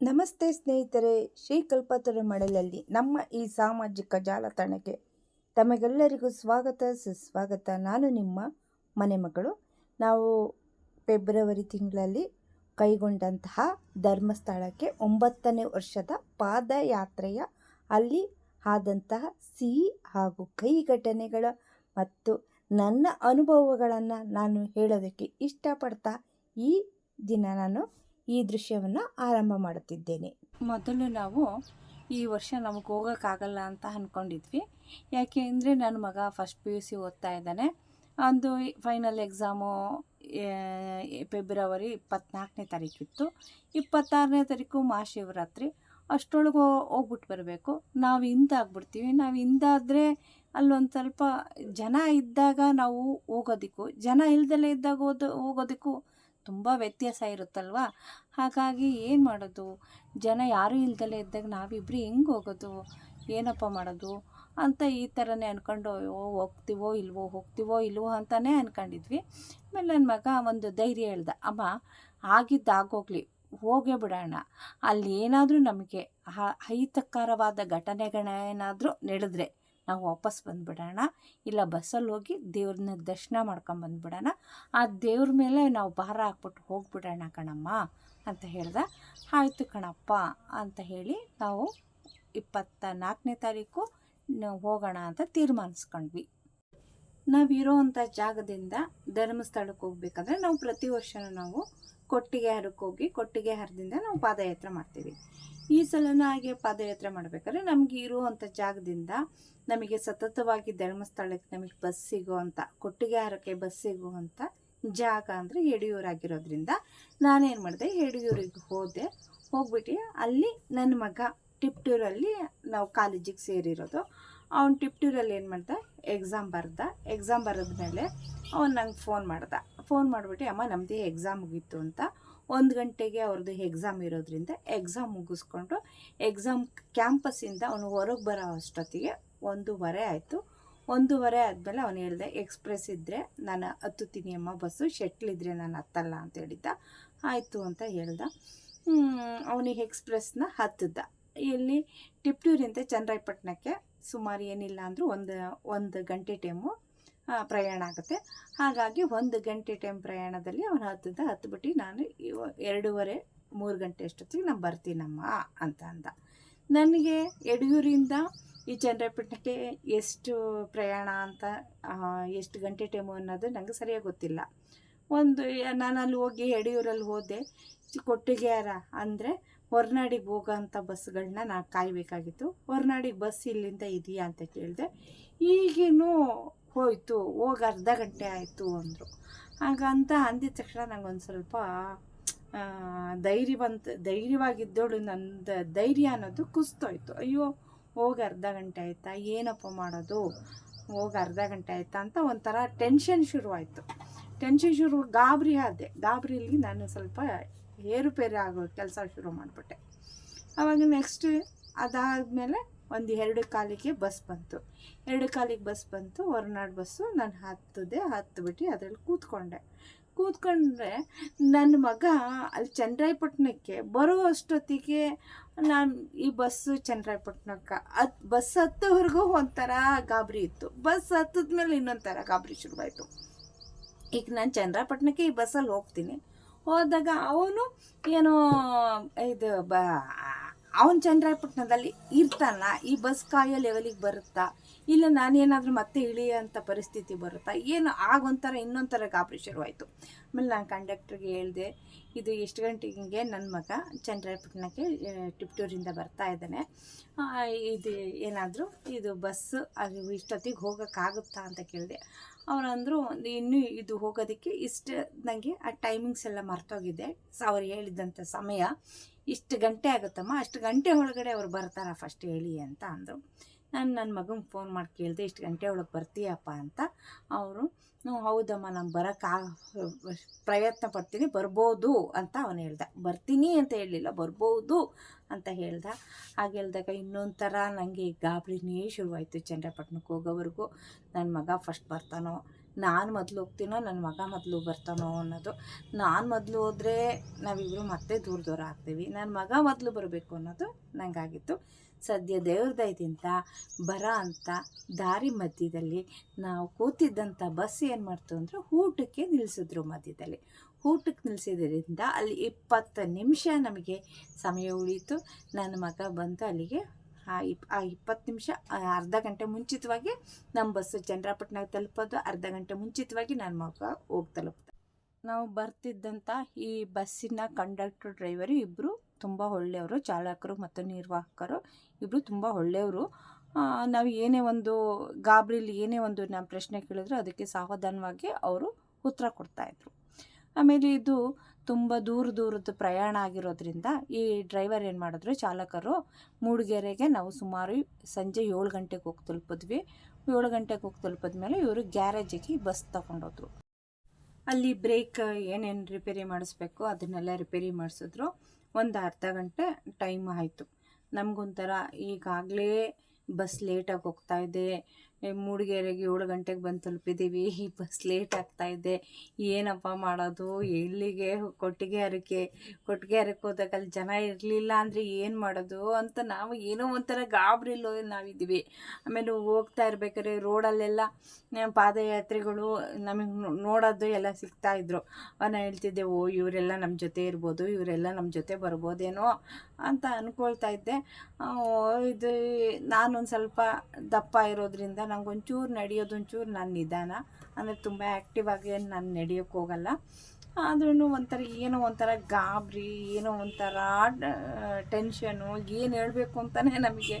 ನಮಸ್ತೆ ಸ್ನೇಹಿತರೆ, ಶ್ರೀ ಕಲ್ಪತರು ಮಡಲಲ್ಲಿ ನಮ್ಮ ಈ ಸಾಮಾಜಿಕ ಜಾಲತಾಣಕ್ಕೆ ತಮಗೆಲ್ಲರಿಗೂ ಸ್ವಾಗತ, ಸುಸ್ವಾಗತ. ನಾನು ನಿಮ್ಮ ಮನೆ ಮಗಳು. ನಾವು ಫೆಬ್ರವರಿ ತಿಂಗಳಲ್ಲಿ ಕೈಗೊಂಡಂತಹ ಧರ್ಮಸ್ಥಳಕ್ಕೆ ಒಂಬತ್ತನೇ ವರ್ಷದ ಪಾದಯಾತ್ರೆಯ ಅಲ್ಲಿ ಆದಂತಹ ಸಿಹಿ ಹಾಗೂ ಕೈ ಘಟನೆಗಳ ಮತ್ತು ನನ್ನ ಅನುಭವಗಳನ್ನು ನಾನು ಹೇಳೋದಕ್ಕೆ ಇಷ್ಟಪಡ್ತಾ ಈ ದಿನ ನಾನು ಈ ದೃಶ್ಯವನ್ನು ಆರಂಭ ಮಾಡುತ್ತಿದ್ದೇನೆ. ಮೊದಲು ನಾವು ಈ ವರ್ಷ ನಮಗೆ ಹೋಗೋಕ್ಕಾಗಲ್ಲ ಅಂತ ಅಂದ್ಕೊಂಡಿದ್ವಿ ಯಾಕೆ ಅಂದರೆ ನನ್ನ ಮಗ ಫಸ್ಟ್ ಪಿ ಯು ಸಿ ಓದ್ತಾ ಇದ್ದಾನೆ. ಒಂದು ಫೈನಲ್ ಎಕ್ಸಾಮು ಫೆಬ್ರವರಿ ಇಪ್ಪತ್ನಾಲ್ಕನೇ ತಾರೀಕಿತ್ತು ಇಪ್ಪತ್ತಾರನೇ ತಾರೀಕು ಮಹಾಶಿವರಾತ್ರಿ. ಅಷ್ಟೊಳಗೆ ಹೋಗ್ಬಿಟ್ಟು ಬರಬೇಕು. ನಾವು ಹಿಂದಾಗ್ಬಿಡ್ತೀವಿ ನಾವು ಹಿಂದಾದರೆ ಅಲ್ಲೊಂದು ಸ್ವಲ್ಪ ಜನ ಇದ್ದಾಗ ನಾವು ಹೋಗೋದಕ್ಕೂ. ಜನ ಇಲ್ದಲೇ ಇದ್ದಾಗ ಹೋದ, ಹೋಗೋದಕ್ಕೂ ತುಂಬ ವ್ಯತ್ಯಾಸ ಇರುತ್ತಲ್ವ? ಹಾಗಾಗಿ ಏನು ಮಾಡೋದು? ಜನ ಯಾರೂ ಇಲ್ದಲೇ ಇದ್ದಾಗ ನಾವಿಬ್ಬರು ಹೆಂಗೆ ಹೋಗೋದು? ಏನಪ್ಪ ಮಾಡೋದು? ಅಂತ ಈ ಥರನೇ ಅಂದ್ಕೊಂಡು ಓ ಹೋಗ್ತೀವೋ ಇಲ್ವೋ ಹೋಗ್ತೀವೋ ಇಲ್ವೋ ಅಂತಲೇ ಅಂದ್ಕೊಂಡಿದ್ವಿ ಆಮೇಲೆ ನನ್ನ ಮಗ ಒಂದು ಧೈರ್ಯ ಹೇಳ್ದ, ಅಮ್ಮ, ಆಗಿದ್ದಾಗೋಗ್ಲಿ, ಹೋಗೇ ಬಿಡೋಣ. ಅಲ್ಲಿ ಏನಾದರೂ ನಮಗೆ ಅಹಿತಕರವಾದ ಘಟನೆಗಳೇನಾದರೂ ನಡೆದ್ರೆ ನಾವು ವಾಪಸ್ ಬಂದುಬಿಡೋಣ. ಇಲ್ಲ, ಬಸ್ಸಲ್ಲಿ ಹೋಗಿ ದೇವ್ರನ್ನ ದರ್ಶನ ಮಾಡ್ಕೊಂಡು ಬಂದುಬಿಡೋಣ. ಆ ದೇವ್ರ ಮೇಲೆ ನಾವು ಭಾರ ಹಾಕ್ಬಿಟ್ಟು ಹೋಗ್ಬಿಡೋಣ ಕಣಮ್ಮ ಅಂತ ಹೇಳ್ದೆ. ಆಯಿತು ಕಣಪ್ಪ ಅಂತ ಹೇಳಿ ನಾವು ಇಪ್ಪತ್ತ ನಾಲ್ಕನೇ ತಾರೀಕು ಹೋಗೋಣ ಅಂತ ತೀರ್ಮಾನಿಸ್ಕೊಂಡ್ವಿ. ನಾವಿರೋವಂಥ ಜಾಗದಿಂದ ಧರ್ಮಸ್ಥಳಕ್ಕೆ ಹೋಗ್ಬೇಕಂದ್ರೆ ನಾವು ಪ್ರತಿ ವರ್ಷನೂ ನಾವು ಕೊಟ್ಟಿಗೆ ಹರಕ್ಕೆ ಹೋಗಿ ಕೊಟ್ಟಿಗೆ ಹರದಿಂದ ನಾವು ಪಾದಯಾತ್ರೆ ಮಾಡ್ತೀವಿ. ಈ ಸಲನ ಹಾಗೆ ಪಾದಯಾತ್ರೆ ಮಾಡಬೇಕಾದ್ರೆ ನಮಗೆ ಇರುವಂಥ ಜಾಗದಿಂದ ನಮಗೆ ಸತತವಾಗಿ ಧರ್ಮಸ್ಥಳಕ್ಕೆ ನಮಗೆ ಬಸ್ ಸಿಗುವಂಥ, ಕೊಟ್ಟಿಗೆ ಹರಕ್ಕೆ ಬಸ್ ಸಿಗುವಂಥ ಜಾಗ ಅಂದರೆ ಯಡಿಯೂರಾಗಿರೋದ್ರಿಂದ ನಾನೇನು ಮಾಡಿದೆ, ಯಡಿಯೂರಿಗೆ ಹೋದೆ. ಹೋಗ್ಬಿಟ್ಟು ಅಲ್ಲಿ ನನ್ನ ಮಗ ಟಿಪ್ಟೂರಲ್ಲಿ ನಾವು ಕಾಲೇಜಿಗೆ ಸೇರಿರೋದು. ಅವ್ನು ಟಿಪ್ಟೂರಲ್ಲಿ ಏನು ಮಾಡ್ದ ಎಕ್ಸಾಮ್ ಬರ್ದ, ಎಕ್ಸಾಮ್ ಬರೆದ್ಮೇಲೆ ಅವನು ನಂಗೆ ಫೋನ್ ಮಾಡ್ದ. ಫೋನ್ ಮಾಡಿಬಿಟ್ಟು, ಅಮ್ಮ ನಮ್ಮದು ಎಕ್ಸಾಮ್ ಮುಗೀತು ಅಂತ. ಒಂದು ಗಂಟೆಗೆ ಅವ್ರದ್ದು ಎಕ್ಸಾಮ್ ಇರೋದ್ರಿಂದ ಎಕ್ಸಾಮ್ ಮುಗಿಸ್ಕೊಂಡು ಎಕ್ಸಾಮ್ ಕ್ಯಾಂಪಸ್ಸಿಂದ ಅವನು ಹೊರಗೆ ಬರೋ ಅಷ್ಟೊತ್ತಿಗೆ ಒಂದೂವರೆ ಆಯಿತು. ಒಂದೂವರೆ ಆದಮೇಲೆ ಅವನು ಹೇಳಿದೆ, ಎಕ್ಸ್ಪ್ರೆಸ್ ಇದ್ದರೆ ನಾನು ಹತ್ತುತ್ತೀನಿ ಅಮ್ಮ, ಬಸ್ಸು ಶೆಟ್ಲಿದ್ರೆ ನಾನು ಹತ್ತಲ್ಲ ಅಂತ ಹೇಳಿದ್ದ. ಆಯಿತು ಅಂತ ಹೇಳ್ದ. ಅವನಿಗೆ ಎಕ್ಸ್ಪ್ರೆಸ್ನ ಹತ್ತಿದ್ದ ಇಲ್ಲಿ ಟಿಪ್ಟೂರಿಂದ ಚನ್ನರಾಯಪಟ್ಟಣಕ್ಕೆ ಸುಮಾರು ಏನಿಲ್ಲ ಅಂದರೂ ಒಂದು ಒಂದು ಗಂಟೆ ಟೈಮು ಪ್ರಯಾಣ ಆಗುತ್ತೆ. ಹಾಗಾಗಿ ಒಂದು ಗಂಟೆ ಟೈಮ್ ಪ್ರಯಾಣದಲ್ಲಿ ಅವನು ಹತ್ತಿದ್ದ ಹತ್ಬಿಟ್ಟು ನಾನು ಎರಡೂವರೆ, ಮೂರು ಗಂಟೆ ಅಷ್ಟೊತ್ತಿಗೆ ನಾನು ಬರ್ತೀನಮ್ಮ ಅಂತ ಅಂದ. ನನಗೆ ಯಡಿಯೂರಿಂದ ಈ ಚಂದ್ರಪಟ್ಟಣಕ್ಕೆ ಎಷ್ಟು ಪ್ರಯಾಣ ಅಂತ ಎಷ್ಟು ಗಂಟೆ ಟೈಮು ಅನ್ನೋದು ನನಗೆ ಸರಿಯಾಗಿ ಗೊತ್ತಿಲ್ಲ. ಒಂದು ನಾನು ಅಲ್ಲಿ ಹೋಗಿ ಯಡಿಯೂರಲ್ಲಿ ಹೋದೆ ಕೊಟ್ಟಿಗೆಯಾರ ಅಂದರೆ ಹೊರನಾಡಿಗೆ ಹೋಗೋಂಥ ಬಸ್ಗಳನ್ನ ನಾನು ಕಾಯಬೇಕಾಗಿತ್ತು. ಹೊರನಾಡಿಗೆ ಬಸ್ ಇಲ್ಲಿಂದ ಇದೆಯಾ ಅಂತ ಕೇಳಿದೆ, ಈಗಿನೂ ಹೋಯಿತು, ಹೋಗಿ ಅರ್ಧ ಗಂಟೆ ಆಯಿತು ಅಂದರು. ಹಾಗಂತ ಅಂದಿದ ತಕ್ಷಣ ನನಗೊಂದು ಸ್ವಲ್ಪ ಧೈರ್ಯವಂತ, ಧೈರ್ಯವಾಗಿದ್ದೋಳು ನಂದು, ಧೈರ್ಯ ಅನ್ನೋದು ಕುಸ್ತೋಯ್ತು ಅಯ್ಯೋ, ಹೋಗಿ ಅರ್ಧ ಗಂಟೆ ಆಯಿತಾ, ಏನಪ್ಪ ಮಾಡೋದು, ಹೋಗಿ ಅರ್ಧ ಗಂಟೆ ಆಯಿತಾ ಅಂತ ಒಂಥರ ಟೆನ್ಷನ್ ಶುರುವಾಯಿತು. ಟೆನ್ಷನ್ ಶುರು ಗಾಬರಿ ಆದೆ. ಗಾಬರಿಯಲ್ಲಿ ನಾನು ಸ್ವಲ್ಪ ಏರುಪೇರು ಆಗೋ ಕೆಲಸ ಶುರು ಮಾಡಿಬಿಟ್ಟೆ. ಆವಾಗ ನೆಕ್ಸ್ಟ್ ಅದಾದಮೇಲೆ ಒಂದು ಎರಡು ಕಾಲಿಗೆ ಬಸ್ ಬಂತು. ಎರಡು ಕಾಲಿಗೆ ಬಸ್ ಬಂತು. ಹೊರನಾಡು ಬಸ್ಸು ನಾನು ಹತ್ತಿದೆ. ಹತ್ತಿಬಿಟ್ಟು ಅದರಲ್ಲಿ ಕೂತ್ಕೊಂಡೆ. ಕೂತ್ಕೊಂಡ್ರೆ ನನ್ನ ಮಗ ಅಲ್ಲಿ ಚಂದ್ರಾಯಪಟ್ಟಣಕ್ಕೆ ಬರೋ ಅಷ್ಟೊತ್ತಿಗೆ ನಾನು ಈ ಬಸ್ಸು ಚಂದ್ರಾಯಪಟ್ಟಣಕ್ಕೆ ಹತ್ತು ಬಸ್ ಹತ್ತೋವರೆಗೂ ಒಂಥರ ಗಾಬರಿ ಇತ್ತು. ಬಸ್ ಹತ್ತಿದ್ಮೇಲೆ ಮೇಲೆ ಇನ್ನೊಂಥರ ಗಾಬರಿ ಶುರುವಾಯಿತು. ಈಗ ನಾನು ಚಂದ್ರಪಟ್ಟಣಕ್ಕೆ ಈ ಬಸ್ಸಲ್ಲಿ ಹೋಗ್ತೀನಿ. ಹೋದಾಗ ಅವನು ಏನು ಇದು ಬ ಅವನು ಚಂದ್ರಾಯಪಟ್ಟಣದಲ್ಲಿ ಇರ್ತಾನ, ಈ ಬಸ್ ಕಾಯೋ ಲೆವೆಲಿಗೆ ಬರುತ್ತಾ? ಇಲ್ಲ ನಾನೇನಾದರೂ ಮತ್ತೆ ಇಳಿಯೋಂಥ ಪರಿಸ್ಥಿತಿ ಬರುತ್ತಾ? ಏನು ಆಗೊಂಥರ ಇನ್ನೊಂಥರ ಗಾಬರಿ ಶುರುವಾಯಿತು. ಆಮೇಲೆ ನಾನು ಕಂಡಕ್ಟ್ರಿಗೆ ಹೇಳಿದೆ, ಇದು ಎಷ್ಟು ಗಂಟೆಗೆ ನನ್ನ ಮಗ ಚಂದ್ರಾಯಪಟ್ಟಣಕ್ಕೆ ಟಿಪ್ಟೂರಿಂದ ಬರ್ತಾ ಇದ್ದಾನೆ. ಇದು ಏನಾದರೂ, ಇದು ಬಸ್ ಅದು ಇಷ್ಟೊತ್ತಿಗೆ ಹೋಗೋಕ್ಕಾಗುತ್ತಾ ಅಂತ ಕೇಳಿದೆ. ಅವರಂದರು ಇನ್ನೂ ಇದು ಹೋಗೋದಕ್ಕೆ ಇಷ್ಟು ನನಗೆ ಆ ಟೈಮಿಂಗ್ಸ್ ಎಲ್ಲ ಮರ್ತೋಗಿದೆ. ಅವ್ರು ಹೇಳಿದಂಥ ಸಮಯ ಇಷ್ಟು ಗಂಟೆ ಆಗುತ್ತಮ್ಮ? ಅಷ್ಟು ಗಂಟೆ ಒಳಗಡೆ ಅವ್ರು ಬರ್ತಾರ ಫಸ್ಟ್ ಹೇಳಿ ಅಂತ ಅಂದರು. ನಾನು ನನ್ನ ಮಗನ ಫೋನ್ ಮಾಡಿ ಕೇಳಿದೆ, ಇಷ್ಟು ಗಂಟೆ ಒಳಗೆ ಬರ್ತೀಯಪ್ಪ ಅಂತ ಅವರು ಹೌದಮ್ಮ, ನಾನು ಬರೋಕ್ಕಾಗ ಪ್ರಯತ್ನ ಪಡ್ತೀನಿ, ಬರ್ಬೋದು ಅಂತ ಅವನು ಹೇಳ್ದ. ಬರ್ತೀನಿ ಅಂತ ಹೇಳಲಿಲ್ಲ, ಬರ್ಬೋದು ಅಂತ ಹೇಳ್ದ. ಹಾಗೆ ಹೇಳಿದಾಗ ಇನ್ನೊಂದು ಥರ ನನಗೆ ಗಾಬರಿನೇ ಶುರುವಾಯಿತು ಚಂದ್ರಪಟ್ಟಣಕ್ಕೆ ಹೋಗೋವರೆಗೂ. ನನ್ನ ಮಗ ಫಸ್ಟ್ ಬರ್ತಾನೋ ನಾನು ಮೊದಲು ಹೋಗ್ತೀನೋ ನನ್ನ ಮಗ ಮೊದಲು ಬರ್ತಾನೋ ಅನ್ನೋದು. ನಾನು ಮೊದಲು ಹೋದರೆ ನಾವಿಬ್ಬರು ಮತ್ತೆ ದೂರ ದೂರ ಆಗ್ತೀವಿ. ನನ್ನ ಮಗ ಮೊದಲು ಬರಬೇಕು ಅನ್ನೋದು ನನಗಾಗಿತ್ತು ಸದ್ಯ ದೇವ್ರ ದಯದಿಂದ ಬರ ಅಂತ ದಾರಿ ಮಧ್ಯದಲ್ಲಿ ನಾವು ಕೂತಿದ್ದಂಥ ಬಸ್ ಏನು ಮಾಡ್ತು ಅಂದರೆ ಊಟಕ್ಕೆ ನಿಲ್ಲಿಸಿದ್ರು ಮಧ್ಯದಲ್ಲಿ. ಊಟಕ್ಕೆ ನಿಲ್ಲಿಸಿದ್ರಿಂದ ಅಲ್ಲಿ ಇಪ್ಪತ್ತು ನಿಮಿಷ ನಮಗೆ ಸಮಯ ಉಳೀತು. ನನ್ನ ಮಗ ಬಂದು ಅಲ್ಲಿಗೆ ಆ ಇಪ್, ಆ ಇಪ್ಪತ್ತು ನಿಮಿಷ ಅರ್ಧ ಗಂಟೆ ಮುಂಚಿತವಾಗಿ ನಮ್ಮ ಬಸ್ಸು ಚಂದ್ರಪಟ್ಟಣ ತಲುಪೋದು, ಅರ್ಧ ಗಂಟೆ ಮುಂಚಿತವಾಗಿ ನನ್ನ ಮಗ ಹೋಗಿ ತಲುಪ್ತಾರೆ ನಾವು ಬರ್ತಿದ್ದಂಥ ಈ ಬಸ್ಸಿನ ಕಂಡಕ್ಟರ್ ಡ್ರೈವರು ಇಬ್ಬರು ತುಂಬ ಒಳ್ಳೆಯವರು, ಚಾಲಕರು ಮತ್ತು ನಿರ್ವಾಹಕರು. ಇಬ್ಬರು ತುಂಬ ಒಳ್ಳೆಯವರು. ನಾವು ಏನೇ ಒಂದು ಗಾಬರಿಲಿ ಏನೇ ಒಂದು ನಮ್ಮ ಪ್ರಶ್ನೆ ಕೇಳಿದ್ರು ಅದಕ್ಕೆ ಸಾವಧಾನವಾಗಿ ಅವರು ಉತ್ತರ ಕೊಡ್ತಾಯಿದ್ರು ಆಮೇಲೆ ಇದು ತುಂಬ ದೂರ ದೂರದ ಪ್ರಯಾಣ ಆಗಿರೋದ್ರಿಂದ ಈ ಡ್ರೈವರ್ ಏನು ಮಾಡಿದ್ರು, ಚಾಲಕರು ಮೂಡಿಗೆರೆಗೆ ನಾವು ಸುಮಾರು ಸಂಜೆ ಏಳು ಗಂಟೆಗೆ ಹೋಗಿ ತಲುಪಿದ್ವಿ. ಏಳು ಗಂಟೆಗೆ ಹೋಗಿ ತಲುಪಿದ್ಮೇಲೆ ಇವರು ಗ್ಯಾರೇಜಿಗೆ ಬಸ್ ತಗೊಂಡೋದ್ರು. ಅಲ್ಲಿ ಬ್ರೇಕ್ ಏನೇನು ರಿಪೇರಿ ಮಾಡಿಸ್ಬೇಕು ಅದನ್ನೆಲ್ಲ ರಿಪೇರಿ ಮಾಡಿಸಿದ್ರು. ಒಂದು ಅರ್ಧ ಗಂಟೆ ಟೈಮ್ ಆಯಿತು. ನಮಗೊಂಥರ ಈಗಾಗಲೇ ಬಸ್ ಲೇಟಾಗಿ ಹೋಗ್ತಾ ಇದೆ. ಮೂಡಿಗೆರೆಗೆ ಏಳು ಗಂಟೆಗೆ ಬಂದು ತಲುಪಿದ್ದೀವಿ. ಈ ಬಸ್ ಲೇಟ್ ಆಗ್ತಾ ಇದೆ. ಏನಪ್ಪ ಮಾಡೋದು? ಎಲ್ಲಿಗೆ ಕೊಟ್ಟಿಗೆ ಹರಕೆ? ಕೊಟ್ಟಿಗೆ ಹರಕೆ ಹೋದಾಗ ಅಲ್ಲಿ ಜನ ಇರಲಿಲ್ಲ ಅಂದರೆ ಏನು ಮಾಡೋದು ಅಂತ ನಾವು ಏನೋ ಒಂಥರ ಗಾಬರಿಲ್ಲೋ ನಾವಿದ್ದೀವಿ. ಆಮೇಲೆ ಹೋಗ್ತಾ ಇರ್ಬೇಕಾದ್ರೆ ರೋಡಲ್ಲೆಲ್ಲ ಪಾದಯಾತ್ರೆಗಳು ಪಾದಯಾತ್ರಿಗಳು ನಮಗೆ ನೋಡೋದು ಎಲ್ಲ ಸಿಗ್ತಾ ಇದ್ರು. ನಾನು ಹೇಳ್ತಿದ್ದೆ, ಓ, ಇವರೆಲ್ಲ ನಮ್ಮ ಜೊತೆ ಇರ್ಬೋದು, ಇವರೆಲ್ಲ ನಮ್ಮ ಜೊತೆ ಬರ್ಬೋದೇನೋ ಅಂತ ಅಂದ್ಕೊಳ್ತಾ ಇದ್ದೆ. ಇದು, ನಾನೊಂದು ಸ್ವಲ್ಪ ದಪ್ಪ ಇರೋದ್ರಿಂದ ನಂಗೆ ಒಂಚೂರು ನಡೆಯೋದು ಒಂಚೂರು ನಾನು ನಿಧಾನ. ಅಂದರೆ ತುಂಬ ಆ್ಯಕ್ಟಿವ್ ಆಗಿ ನಾನು ನಡೆಯೋಕೆ ಹೋಗಲ್ಲ. ಆದ್ರೂ ಒಂಥರ ಏನೋ ಒಂಥರ ಗಾಬರಿ, ಏನೋ ಒಂಥರ ಟೆನ್ಷನು ಏನು ಹೇಳಬೇಕು ಅಂತಲೇ ನಮಗೆ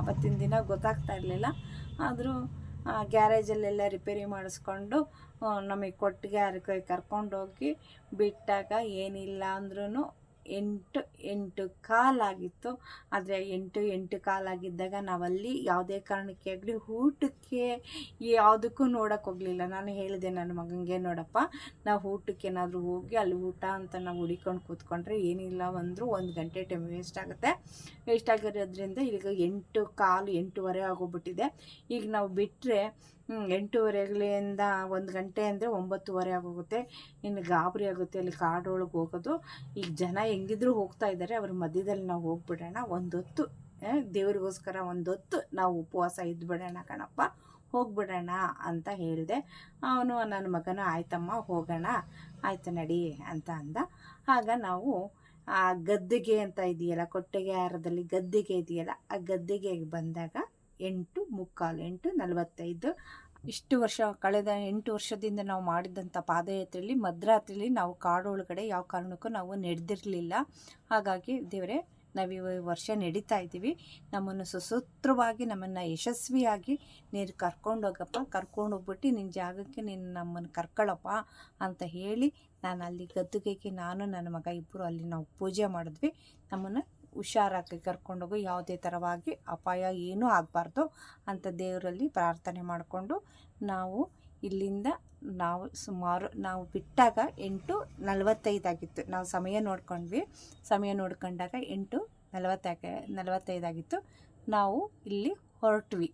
ಅವತ್ತಿನ ದಿನ ಗೊತ್ತಾಗ್ತಾ ಇರಲಿಲ್ಲ. ಆದರೂ ಗ್ಯಾರೇಜಲ್ಲೆಲ್ಲ ರಿಪೇರಿ ಮಾಡಿಸ್ಕೊಂಡು ನಮಗೆ ಕೊಟ್ಟಿಗೆ ಅದಕ್ಕೆ ಕರ್ಕೊಂಡೋಗಿ ಬಿಟ್ಟಾಗ ಏನಿಲ್ಲ ಅಂದ್ರೂ ಎಂಟು ಎಂಟು ಕಾಲಾಗಿತ್ತು. ಆದರೆ ಎಂಟು ಎಂಟು ಕಾಲಾಗಿದ್ದಾಗ ನಾವಲ್ಲಿ ಯಾವುದೇ ಕಾರಣಕ್ಕೆ ಆಗಲಿ ಊಟಕ್ಕೆ ಯಾವುದಕ್ಕೂ ನೋಡೋಕೆ ಹೋಗಲಿಲ್ಲ. ನಾನು ಹೇಳಿದೆ ನನ್ನ ಮಗನಿಗೆ ನೋಡಪ್ಪ, ನಾವು ಊಟಕ್ಕೆ ಏನಾದರೂ ಹೋಗಿ ಅಲ್ಲಿ ಊಟ ಅಂತ ನಾವು ಹುಡಿಕೊಂಡು ಕೂತ್ಕೊಂಡ್ರೆ ಏನಿಲ್ಲ ಅಂದರೂ ಒಂದು ಗಂಟೆ ಟೈಮ್ ವೇಸ್ಟ್ ಆಗುತ್ತೆ. ವೇಸ್ಟ್ ಆಗಿರೋದ್ರಿಂದ ಈಗ ಎಂಟು ಕಾಲು ಎಂಟೂವರೆ ಆಗೋಗ್ಬಿಟ್ಟಿದೆ. ಈಗ ನಾವು ಬಿಟ್ಟರೆ ಎಂಟೂವರೆಗಳಿಂದ ಒಂದು ಗಂಟೆ ಅಂದರೆ ಒಂಬತ್ತುವರೆ ಆಗೋಗುತ್ತೆ. ಇನ್ನು ಗಾಬರಿ ಆಗುತ್ತೆ ಅಲ್ಲಿ ಕಾಡೊಳಗೆ ಹೋಗೋದು. ಈಗ ಜನ ಹೆಂಗಿದ್ರು ಹೋಗ್ತಾ ಇದ್ದಾರೆ ಅವ್ರ ಮಧ್ಯದಲ್ಲಿ ನಾವು ಹೋಗ್ಬಿಡೋಣ ಒಂದೊತ್ತು ದೇವ್ರಿಗೋಸ್ಕರ ಒಂದೊತ್ತು ನಾವು ಉಪವಾಸ ಇದ್ಬಿಡೋಣ ಕಣಪ್ಪ, ಹೋಗ್ಬಿಡೋಣ ಅಂತ ಹೇಳಿದೆ. ಅವನು, ನನ್ನ ಮಗನು, ಆಯ್ತಮ್ಮ, ಹೋಗೋಣ, ಆಯ್ತು ನಡಿ ಅಂತ ಅಂದ. ಆಗ ನಾವು, ಆ ಗದ್ದಿಗೆ ಅಂತ ಇದೆಯಲ್ಲ, ಕೊಟ್ಟಿಗೆ ಆಹಾರದಲ್ಲಿ ಗದ್ದಿಗೆ ಇದೆಯಲ್ಲ, ಆ ಗದ್ದಿಗೆಗೆ ಬಂದಾಗ ಎಂಟು ಮುಕ್ಕಾಲು ಎಂಟು ನಲವತ್ತೈದು. ಇಷ್ಟು ವರ್ಷ, ಕಳೆದ ಎಂಟು ವರ್ಷದಿಂದ ನಾವು ಮಾಡಿದಂಥ ಪಾದಯಾತ್ರೆಯಲ್ಲಿ, ಮಧ್ಯರಾತ್ರಿಲಿ ನಾವು ಕಾಡೊಳಗಡೆ ಯಾವ ಕಾರಣಕ್ಕೂ ನಾವು ನಡೆದಿರಲಿಲ್ಲ. ಹಾಗಾಗಿ ದೇವರೇ, ನಾವು ಈ ವರ್ಷ ನಡೀತಾ ಇದ್ದೀವಿ. ನಮ್ಮನ್ನು ಸುಸೂತ್ರವಾಗಿ, ನಮ್ಮನ್ನು ಯಶಸ್ವಿಯಾಗಿ ನೀರು ಕರ್ಕೊಂಡೋಗಪ್ಪ ಕರ್ಕೊಂಡೋಗ್ಬಿಟ್ಟು ನಿನ್ನ ಜಾಗಕ್ಕೆ ನೀನು ನಮ್ಮನ್ನು ಕರ್ಕೊಳ್ಳಪ್ಪ ಅಂತ ಹೇಳಿ ನಾನು ಅಲ್ಲಿ ಗದ್ದುಗೆಗೆ ನಾನು, ನನ್ನ ಮಗ ಇಬ್ಬರು ಅಲ್ಲಿ ನಾವು ಪೂಜೆ ಮಾಡಿದ್ವಿ. ನಮ್ಮನ್ನು ಹುಷಾರಾಗಿ ಕರ್ಕೊಂಡೋಗಿ, ಯಾವುದೇ ಥರವಾಗಿ ಅಪಾಯ ಏನೂ ಆಗಬಾರ್ದು ಅಂತ ದೇವರಲ್ಲಿ ಪ್ರಾರ್ಥನೆ ಮಾಡಿಕೊಂಡು ನಾವು ಇಲ್ಲಿಂದ ನಾವು ಸುಮಾರು, ನಾವು ಬಿಟ್ಟಾಗ ಎಂಟು ನಲವತ್ತೈದಾಗಿತ್ತು ನಾವು ಸಮಯ ನೋಡ್ಕೊಂಡ್ವಿ. ಸಮಯ ನೋಡ್ಕೊಂಡಾಗ ಎಂಟು ನಲವತ್ತಾಗ ನಲವತ್ತೈದಾಗಿತ್ತು ನಾವು ಇಲ್ಲಿ ಹೊರಟ್ವಿ.